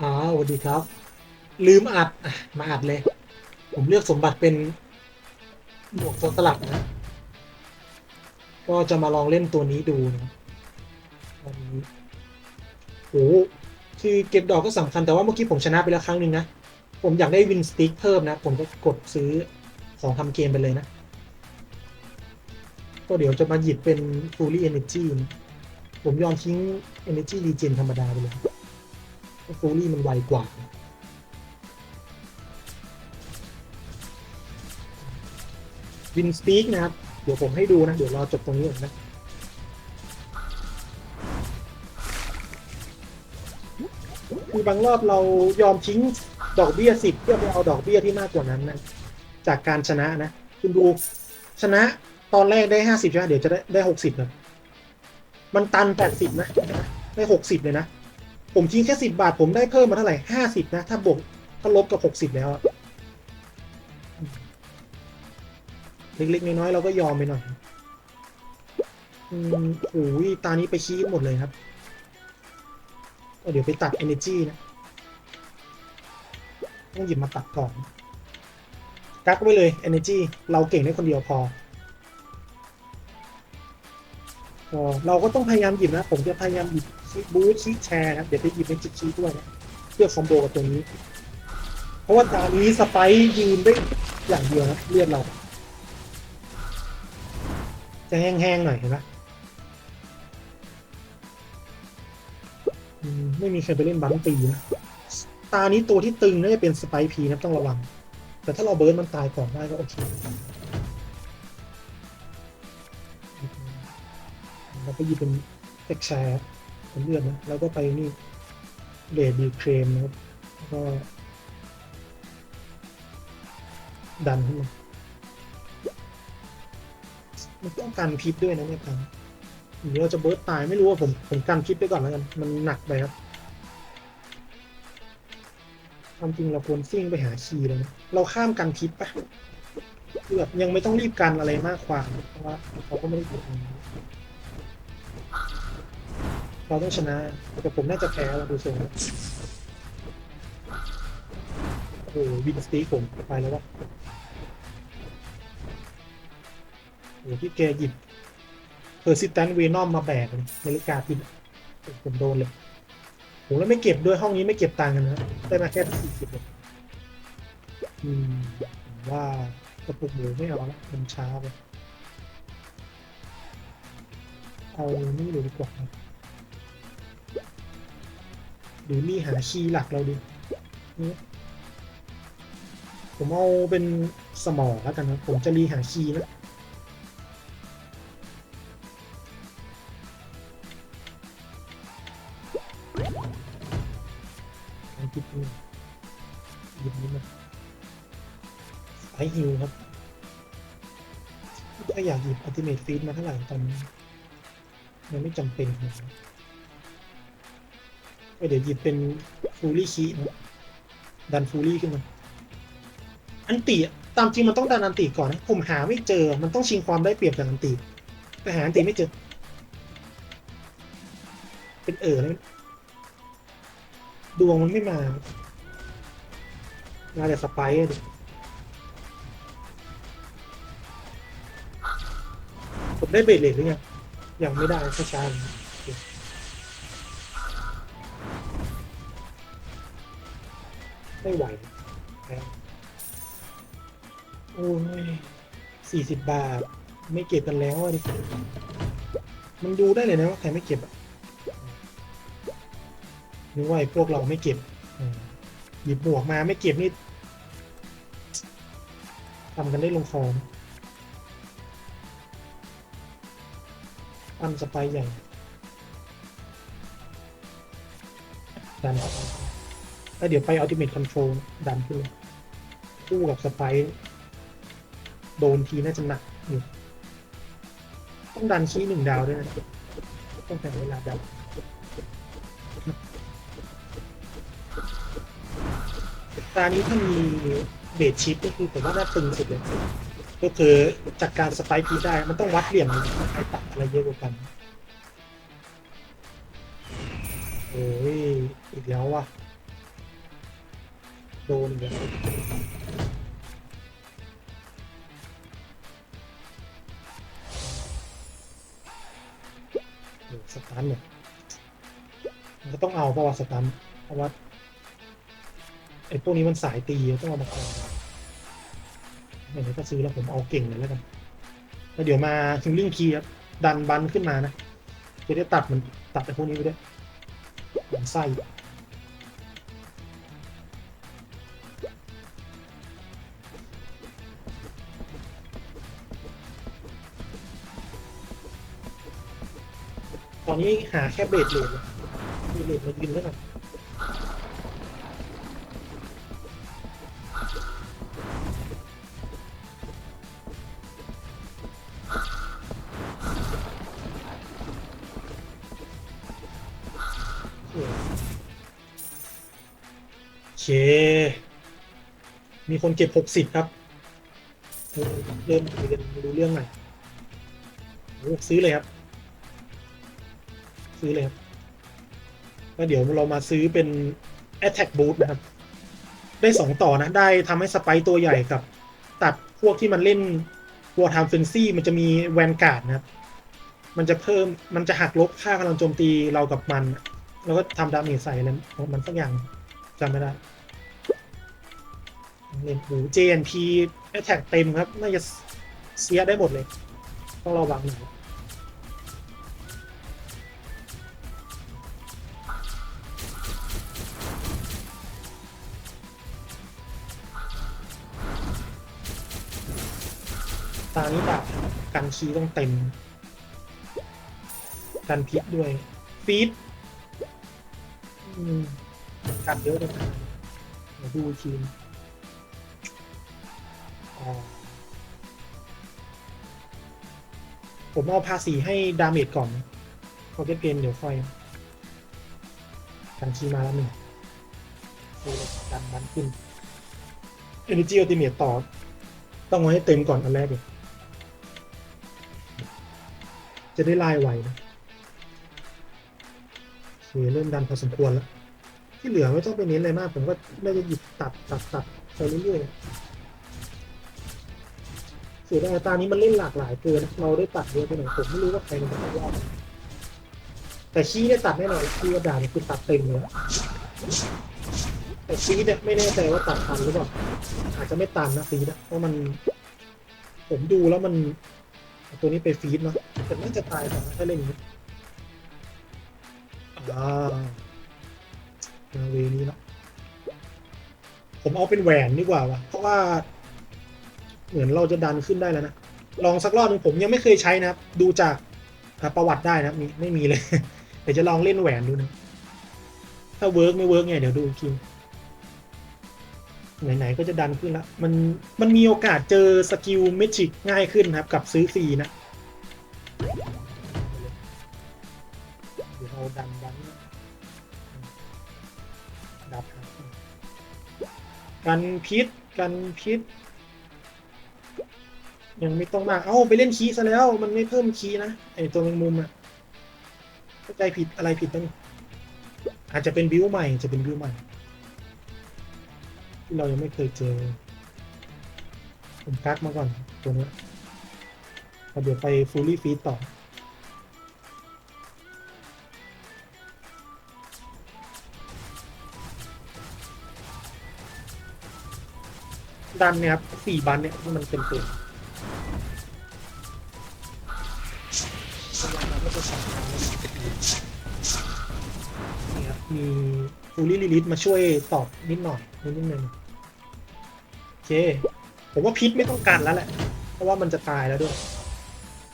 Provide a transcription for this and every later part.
อ๋อสวัสดีครับ ลืมอัดอะมาอัดเลย ผมเลือกสมบัติเป็นหมวกโซนสลับนะ ก็จะมาลองเล่นตัวนี้ดูนะวันนี้โอ้คือเก็บดอกก็สำคัญแต่ว่าเมื่อกี้ผมชนะไปแล้วครั้งหนึ่งนะ ผมอยากได้วินสติ๊กเพิ่มนะ ผมก็กดซื้อของทำเกมไปเลยนะ ก็เดี๋ยวจะมาหยิบเป็น Fully Energy ผมยอมทิ้ง Energy Regen ธรรมดาไปเลย ฟูลี่มันไวกว่าวินสปีกนะครับ เดี๋ยวผมให้ดูนะ เดี๋ยวรอจบตรงนี้ก่อนนะคือบางรอบเรายอมทิ้งดอกเบี้ยสิบเพื่อไปเอาดอกเบี้ยที่มากกว่านั้นนะจากการชนะนะ คุณดูชนะตอนแรกได้ห้าสิบใช่ไหมเดี๋ยวจะได้ได้หกสิบนะมันตันแปดสิบนะ ได้หกสิบเลยนะ ผมทิ้งแค่สิบาท ผมได้เพิ่มมาเท่าไหร่ห้าสิบนะ ถ้าบวกถ้าลบกับหกสิบแล้วอะเล็กๆน้อยๆเราก็ยอมไปหน่อยอืมโอ้ยตานี้ไปชี้หมดเลยครับ เดี๋ยวไปตัด energy นะ ต้องหยิบมาตัดก่อน กักไว้เลย energy เราเก่งได้คนเดียวพอเราก็ต้องพยายามหยิบนะ ผมจะพยายามหยิบ ชีบูทชีแชร์นะเดี๋ยวไปหยิบเป็นชิชีด้วยนะเพื่อคอมโบกับตรงนี้ เพราะว่าตอนนี้สไปร์ยืนได้อย่างเดียวนะเลือดเรา จะแห้งๆหน่อยเห็นไหมไม่มีใครไปเล่นบังตีนะตานี้ตัวที่ตึงน่าจะเป็นสไปร์พีนะต้องระวัง แต่ถ้าเราเบิร์ดมันตายก่อนได้ก็โอเคเราไปหยิบเป็นเอ็กแชร์ เป็นเลือดนะแล้วก็ไปนี่เดดดีเครมนะครับแล้วก็ ดันขึ้นมามันต้องกันพิษด้วยนะเนี่ยครับหรือเราจะเบิร์ดตายไม่รู้ว่าผมผมกันพิษไปก่อนแล้วกันมันหนักไปครับความจริงเราควรซิ่งไปหาคีย์เลยนะเราข้ามกันพิษปะคือแบบยังไม่ต้องรีบกันอะไรมากความเพราะว่าเขาก็ไม่ได้กดตรงนี้ เราต้องชนะ แต่ผมน่าจะแพ้เราดูทรงโอ้โหวินสตีผมไปแล้ววะโอ้โหพี่แกหยิบเพอร์ซิสแตนเวนอมมาแบกนาฬิกาพิษผมโดนเลยผมแล้วไม่เก็บด้วยห้องนี้ไม่เก็บตังค์กันนะ ได้มาแค่สี่สิบเลยอืมว่ากระปุกหมูไม่เอาละมันช้าไปเอานี่เลยดีกว่า รือนี่หาคีย์หลักเราดีนี่ผมเอาเป็นสมองแล้วกันนะผมจะรีหาคีย์นะลองคิดดูหยิบนี้มาไอฮิวครับถ้าอยากหยิบอัลติเมทฟีดมาเท่าไหร่ตอนนี้ยังไม่จำเป็นนะ เดี๋ยวหยิบเป็นฟูลี่คีดันฟูลี่ขึ้นมา อันติอะตามจริงมันต้องดันอันติก่อนนะผมหาไม่เจอ มันต้องชิงความได้เปรียบจากอันติแต่หาอันติไม่เจอ เป็นเออเลยดวงมันไม่มามาแต่สไปร์ดิผมได้เบรดเลทหรือยังยังไม่ได้ช้าช้าเลย ไม่ไหวโอ้ยสี่สิบบาท ไม่เก็บกันแล้วอะดิมันดูได้เลยนะว่าใครไม่เก็บอะนึกว่าไอ้พวกเราไม่เก็บหยิบหมวกมาไม่เก็บนี่ทำกันได้ลงคอนะอันสไปใหญ่ดัน แล้วเดี๋ยวไป Ultimate Control ดันขึ้นเลยคู่กับสไปร์โดนทีน่าจะหนักอยู่ต้องดันชี้หนึ่งดาวด้วยนะต้องแต่เวลาดันตานี้ถ้ามีเบสชิปก็คือผมว่าน่าตึงสุดเลย ก็คือจากการสไปค์พีได้มันต้องวัดเหลี่ยมใครตัดอะไรเยอะกว่ากัน โอ้ย อีกแล้วว่ะ โดนอีกแล้วโอ้สตันเนี่ยมันก็ต้องเอาเพราะว่าสตันเพราะว่าไอ้พวกนี้มันสายตีต้องเอามาคองอย่างนี้ก็ซื้อแล้วผมเอาเก่งเลยแล้วกันแล้วเดี๋ยวมาฮิลลิ่งคีครับดันบันขึ้นมานะจะได้ตัดมันตัดไอ้พวกนี้ไปด้วยมันไส้ หาแค่เบรดเลดเลยเบรดเลดมายืนแล้วนโอเค มีคนเก็บหกสิบครับ เริ่มเริ่มคุยนรู้เรื่องหน่อยซื้อเลยครับ ซื้อเลยครับแล้วเดี๋ยวเรามาซื้อเป็น Attack Boost นะครับ ได้สองต่อนะ ได้ทำให้สไปร์ตัวใหญ่กับ ตัดพวกที่มันเล่น War Time Frenzy มันจะมีแวนการ์ดนะครับ มันจะเพิ่มมันจะหักลบค่ากำลังโจมตีเรากับมัน แล้วก็ทำดาเมจใส่แล้วมันสักอย่างจำไม่ได้เล่นหู JNP Attack เต็มครับ น่าจะเสียได้หมดเลย ต้องระวังหน่อย นี้ดาบกันคีย์ต้องเต็ม กันพิษด้วย ฟีดกันเยอะเลยนะเดี๋ยวดูอีกทีนะอ๋อผมเอาภาษีให้ดาเมจก่อนพอเก็ตเกนเดี๋ยวค่อยกันคีย์มาแล้วหนึ่งโอ้ยดันมันขึ้น Energy Ultimate ต่อ ต้องเอาให้เต็มก่อนอันแรกเลย จะได้ลายไวนะโอเคเริ่มดันพอสมควรแล้ว ที่เหลือไม่ต้องไปเน้นอะไรมาก ผมก็ได้จะหยิบตัดตัดตัดไปเรื่อยๆเสียดายตานี้มันเล่นหลากหลายเกินเราได้ตัดเยอะไปหน่อยผมไม่รู้ว่าใครมันจะรอบแต่ชี้ได้ตัดแน่นอนชี้กระดาษคือตัดเต็มเลยแต่ชี้เนี่ยไม่แน่ใจว่าตัดทันหรือเปล่าอาจจะไม่ตันนะฟีดอะเพราะมัน ผมดูแล้วมัน ตัวนี้ไปฟีดเนาะ แต่น่าจะตายก่อนนะถ้าเล่นอย่างนี้อ่ามาเวนี้ละผมเอาเป็นแหวนดีกว่าวะเพราะว่า เหมือนเราจะดันขึ้นได้แล้วนะ ลองสักรอบหนึงผมยังไม่เคยใช้นะครับ ดูจากประวัติได้นะมีไม่มีเลย เดี๋ยวจะลองเล่นแหวนดูนะ ถ้าเวิร์กไม่เวิร์กไงเดี๋ยวดูอีกทีไหนๆก็จะดันขึ้นแล้ว มันมันมีโอกาสเจอสกิลเมจิกง่ายขึ้นนะครับ กับซื้อฟรีนะ ดันดันดับครับกันพิษกันพิษ ยังไม่ต้องมาก เอ้าไปเล่นคีซะแล้ว มันไม่เพิ่มคีนะไอตัวแมงมุมอะเข้าใจผิดอะไรผิดตั้งอาจจะเป็นบิวใหม่จะเป็นบิวใหม่ที่เรายังไม่เคยเจอผมกักมาก่อนตัวนี้แล้วเดี๋ยวไปฟูลี่ฟีดต่อ ดันเนี่ยครับสี่บันเนี่ยที่มันเป็นเต็มพยายามมันก็จะสำคัญนี่ครับมีฟูลี่ลิลิทมาช่วยตอบนิดหน่อยนิดนึงโอเค ผมว่าพิษไม่ต้องการแล้วแหละ เพราะว่ามันจะตายแล้วด้วย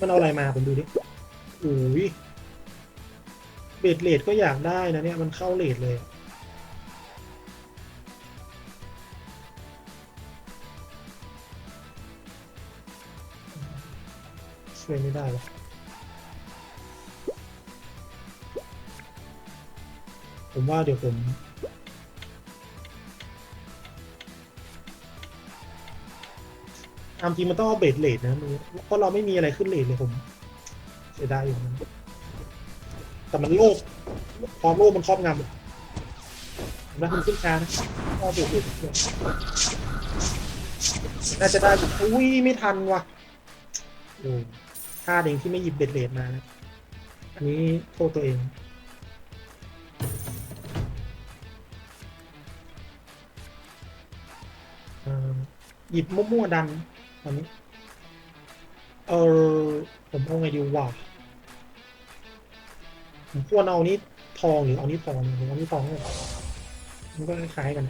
มันเอาอะไรมาผมดูดิโอ้ยเบดเลดก็อยากได้นะเนี่ย มันเข้าเลดเลย ช่วยไม่ได้วะผมว่าเดี๋ยวผมตามจริงมันต้องเอาเบสเลดนะมันเพราะเราไม่มีอะไรขึ้นเลดเลยผมเสียดายอยู่นะแต่มันโลกความโลกมันครอบงำแล้วคุณขึ้นช้านะก็บวกน่าจะได้อยู่อุ้ยไม่ทันว่ะ พลาดเองที่ไม่หยิบเบ็ดเลดมานะอันนี้โทษตัวเอง หยิบมั่วๆดันตอนนี้ เออผมเอาไงดีวะผมควรเอานี้ทองหรือเอานี้ทองผมเอานี้ทองเลยมันก็คล้ายๆกัน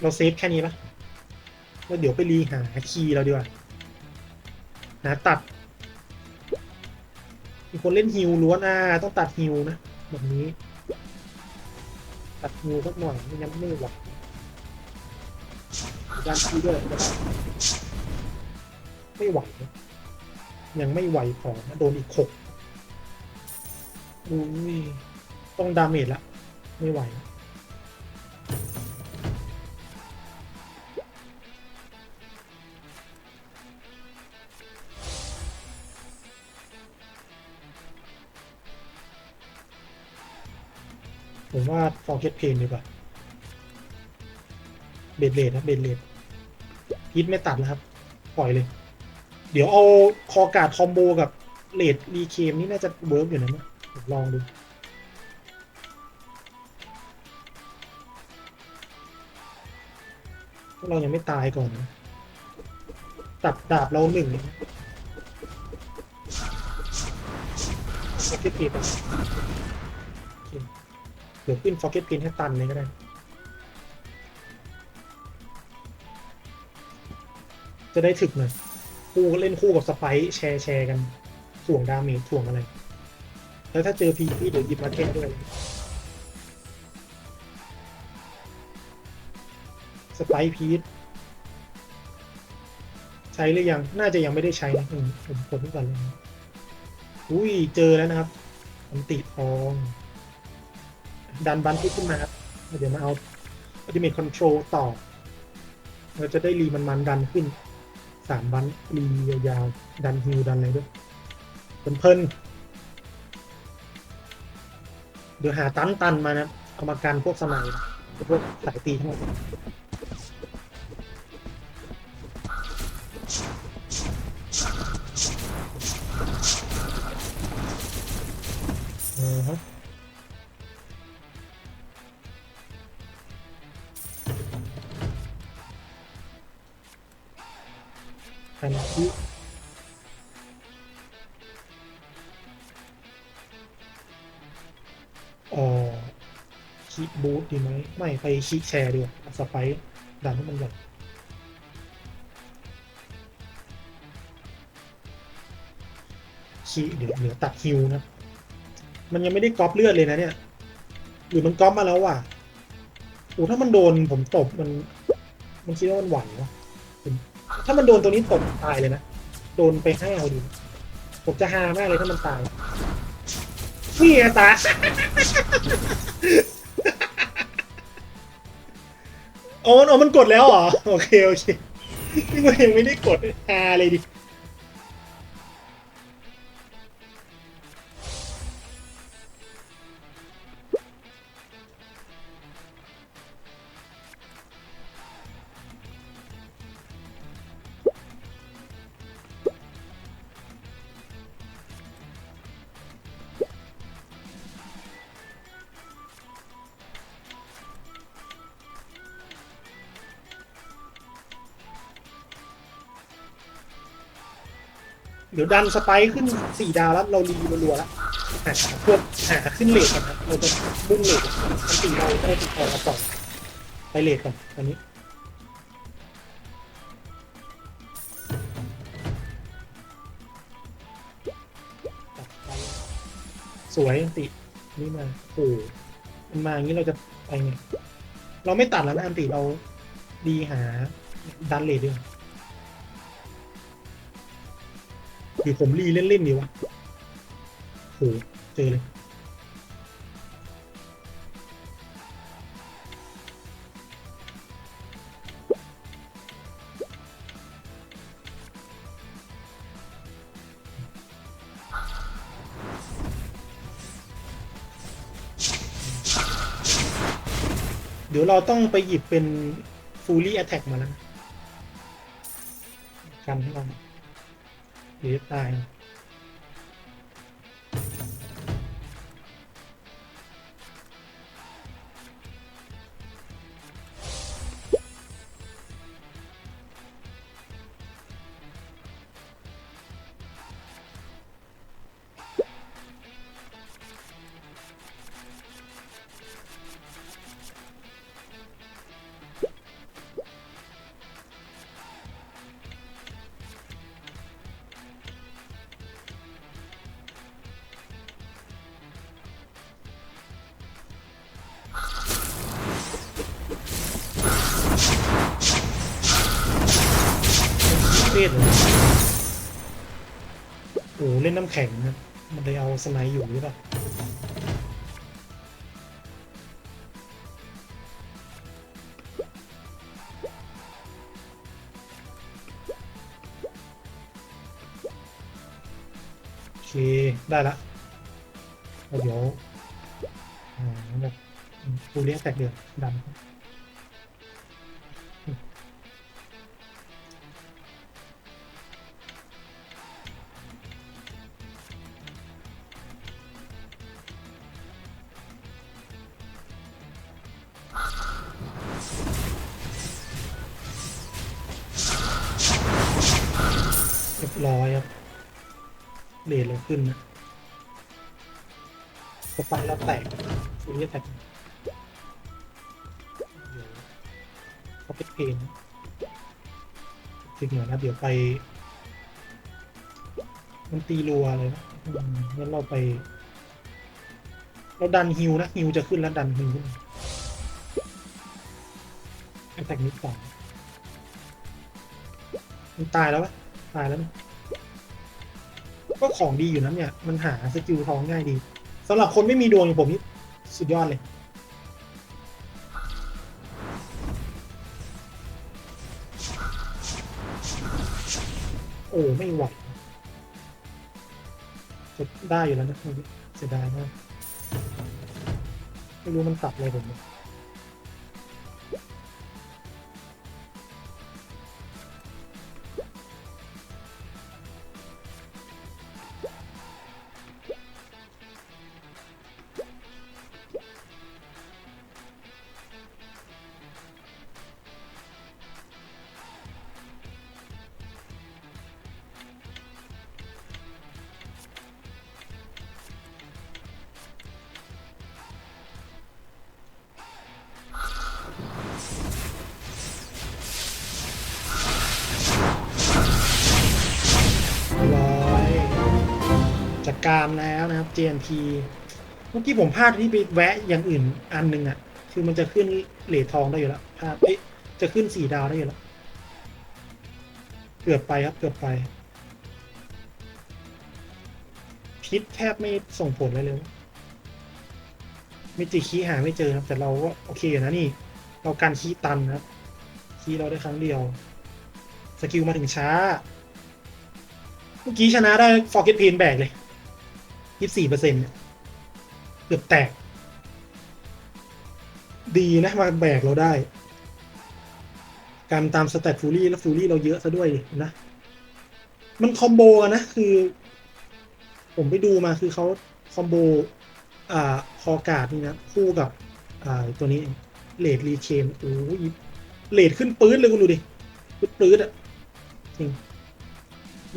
เราเซฟแค่นี้ปะ แล้วเดี๋ยวไปรีหาคีย์เราดีกว่าหาตัด มีคนเล่นฮิวล้วนอะต้องตัดฮิวนะแบบนี้ ตัดฮิวสักหน่อยไม่งั้นไม่ไหวด้านที่ด้วยไม่ไหวยังไม่ไหวพอนะโดนอีกหกอุ้ยต้องดาเมจละ ไม่ไหว ผมว่า Forget Pain ดีกว่า เบดเลดนะเบดเลดพีทไม่ตัดแล้วครับ ปล่อยเลย เดี๋ยวเอาคอกาดคอมโบกับเลดรีเคมนี่น่าจะเวิร์กอยู่นะเนี่ยผมลองดูเรายังไม่ตายก่อนนะตัดดาบเราหนึ่งนะ Forget Pain ไป เดี๋ยวขึ้น Forget Pain ให้ตันเลยก็ได้ จะได้ถึกหน่อยคู่ก็เล่นคู่กับสไปซ์แชร์แชร์กันถ่วงดาเมจถ่วงอะไร แล้วถ้าเจอพีพี่เดี๋ยวหยิบมาแก้ด้วย สไปซ์พีทใช้หรือยัง น่าจะยังไม่ได้ใช้นะอืมผมกดไว้ก่อนเลย อุ้ย เจอแล้วนะครับอันติทอง ดันบันที่ขึ้นมาครับเดี๋ยวมาเอาอัติเมทคอนโทรลต่อ เราจะได้รีมันมันดันขึ้นสามบันรียาวๆดันฮิวดันอะไรด้วยเพลินเดี๋ยวหาตันตันมานะเอามากันพวกสมัยพวกสายตีทั้งหมด อันที่เอ่อคีบูทดีไหมไม่ไปคีแชร์ดีกว่าสไปร์ดันให้มันใหญ่คีเดี๋ยวเดี๋ยวตัดฮิวนะ มันยังไม่ได้ก๊อปเลือดเลยนะเนี่ยหรือมันก๊อปมาแล้วว่ะโอ้ถ้ามันโดนผมตบมัน มันคิดว่ามันไหววะ ถ้ามันโดนตัวนี้ตกตายเลยนะ โดนไปห้าเอาดี ผมจะฮามากเลยถ้ามันตาย นี่ไงตาโอ้โอ้มันกดแล้วเหรอ โอเค โอเคนี่มันยังไม่ได้กดฮาเลยดิ เดี๋ยวดันสไปค์ขึ้นสี่ดาวแล้วเรารีรัวๆแล้วหาพวกหาขึ้นเลทกันครับเราจะมุ่งเลทมันสี่เราได้ติดต่อมาก่อนไปเลทก่อนตอนนี้สวยอันติ นี่มาโอ้มันมาอย่างนี้เราจะไปไงเราไม่ตัดแล้วนะอันติเราดีหาดันเลทดีกว่า หรือผมรีเล่นๆดีวะโหเจอเลยเดี๋ยวเราต้องไปหยิบเป็นฟูลี่แอตแทกมาแล้วกันให้เรา เดี๋ นน้ำแข็งนะมันเลยเอาสไนด์อยู่หรือเปล่าโอเคได้ละเดี๋ยวอ่าแบบฟูเรียแตกเดือดดัน รียบร้อยครับเลนเราขึ้นนะสไปแล้วแตกฟูเรียแตกเขาเป็นเพนถึงเหน่อนะเดี๋ยวไป มันตีรัวเลยนะงั้นเราไป เราดันฮิวนะฮิวจะขึ้นแล้วดันฮิวขึ้นแอตแทกนิดก่อนมันตายแล้วปะ ตายแล้วนะก็ของดีอยู่นะเนี่ย มันหาสกิลทองง่ายดีสำหรับคนไม่มีดวงอย่างผมนี่สุดยอดเลย โอ้ ไม่ไหวจะได้อยู่แล้วนะเสียดายมากไม่รู้มันสับอะไรผมเนี่ย การแล้วนะครับ JNT เมื่อกี้ผมพลาดที่ไปแวะอย่างอื่นอันหนึ่งอะคือมันจะขึ้นเหรียญทองได้อยู่แล้วพลาดเอ๊ะจะขึ้นสี่ดาวได้อยู่แล้ว เกือบไปครับเกือบไป พิษแทบไม่ส่งผลอะไรเลยมิจิคีหาไม่เจอครับ แต่เราก็โอเคอยู่นะนี่ เราการคีตันนะครับ คีเราได้ครั้งเดียว สกิลมาถึงช้า เมื่อกี้ชนะได้ฟอร์เกตเพนแบกเลย ยี่สี่เปอร์เซ็นต์เกือบแตก ดีนะมาแบกเราได้ การตามสแตทฟูรี่แล้วฟูรี่เราเยอะซะด้วยนะ มันคอมโบกันนะ คือ ผมไปดูมาคือเขาคอมโบ อ่าคอกาดนี่นะ คู่กับ อ่า ตัวนี้เลดรีเชนโอ้ยเลดขึ้นปื้ดเลยคุณดูดิปื้ดปื๊ดอะจริง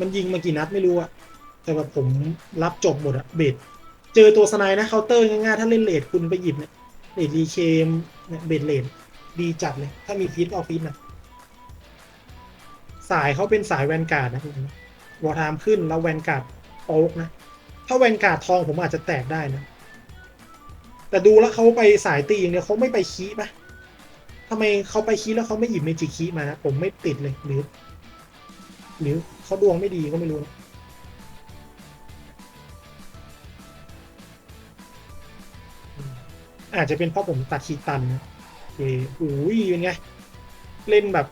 มันยิงมากี่นัดไม่รู้อะ แต่แบบผมรับจบหมดอะเบดเจอตัวสไนด์นะเคาน์เตอร์ง่ายๆถ้าเล่นเลดคุณไปหยิบเนี่ยเลดรีเคมเนี่ยเบดเลดดีจัดเลย ถ้ามีฟีดเอาฟีดนะสายเขาเป็นสายแวนการ์ดนะวอร์ไทม์ขึ้นแล้วแวนการ์ดโป๊กนะ ถ้าแวนการ์ดทองผมอาจจะแตกได้นะ แต่ดูแล้วเขาไปสายตีอย่างเดียวเขาไม่ไปคีปะทำไมเขาไปคีแล้วเขาไม่หยิบเมจิคีมานะผมไม่ติดเลยหรือ หรือเขาดวงไม่ดีก็ไม่รู้นะ อาจจะเป็นเพราะผมตัดคีตันนะโอเคอุ้ยเป็นไง เล่นแบบ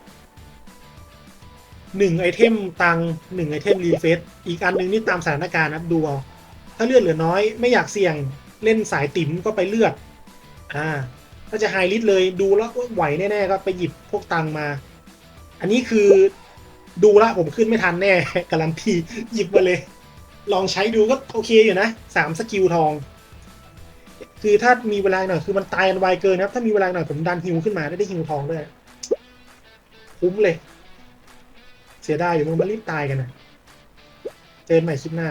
หนึ่งไอเทมตังหนึ่งไอเทมรีเฟซอีกอันหนึ่งนี่ตามสถานการณ์นะดูเอาถ้าเลือดเหลือน้อยไม่อยากเสี่ยงเล่นสายติ๋มก็ไปเลือด อ่า ถ้าจะไฮลิสเลยดูแล้วไหวแน่ๆก็ไปหยิบพวกตังมา อันนี้คือดูละผมขึ้นไม่ทันแน่การันตีหยิบมาเลย ลองใช้ดูก็โอเคอยู่นะสามสกิลทอง คือถ้ามีเวลาหน่อยคือมันตายกันไวเกินนะครับ ถ้ามีเวลาหน่อยผมดันฮิวขึ้นมาได้ได้ฮิวทองด้วยคุ้มเลย เสียดายอยู่มันมารีบตายกันนะเจอกันใหม่คลิปหน้า